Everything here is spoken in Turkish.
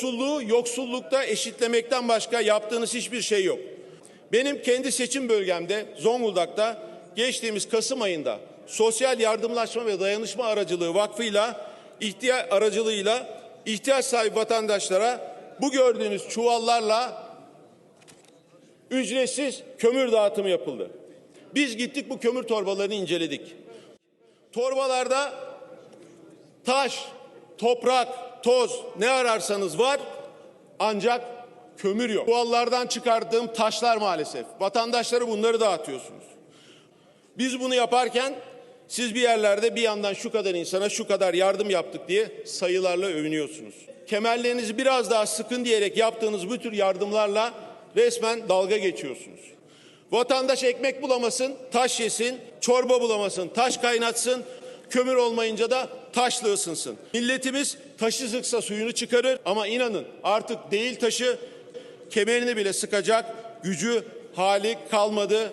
yoksulluğu yoksullukta eşitlemekten başka yaptığınız hiçbir şey yok. Benim kendi seçim bölgemde Zonguldak'ta geçtiğimiz Kasım ayında Sosyal Yardımlaşma ve Dayanışma Aracılığı Vakfı'yla ihtiyaç aracılığıyla ihtiyaç sahibi vatandaşlara bu gördüğünüz çuvallarla ücretsiz kömür dağıtımı yapıldı. Biz gittik bu kömür torbalarını inceledik. Torbalarda taş, toprak, toz ne ararsanız var ancak kömür yok. Çuvallardan çıkardığım taşlar maalesef. Vatandaşlara bunları dağıtıyorsunuz. Biz bunu yaparken siz bir yerlerde bir yandan şu kadar insana şu kadar yardım yaptık diye sayılarla övünüyorsunuz. Kemerlerinizi biraz daha sıkın diyerek yaptığınız bu tür yardımlarla resmen dalga geçiyorsunuz. Vatandaş ekmek bulamasın, taş yesin, çorba bulamasın, taş kaynatsın, kömür olmayınca da taşla ısınsın. Milletimiz taşı sıksa suyunu çıkarır ama inanın artık değil taşı kemerini bile sıkacak gücü, hali kalmadı.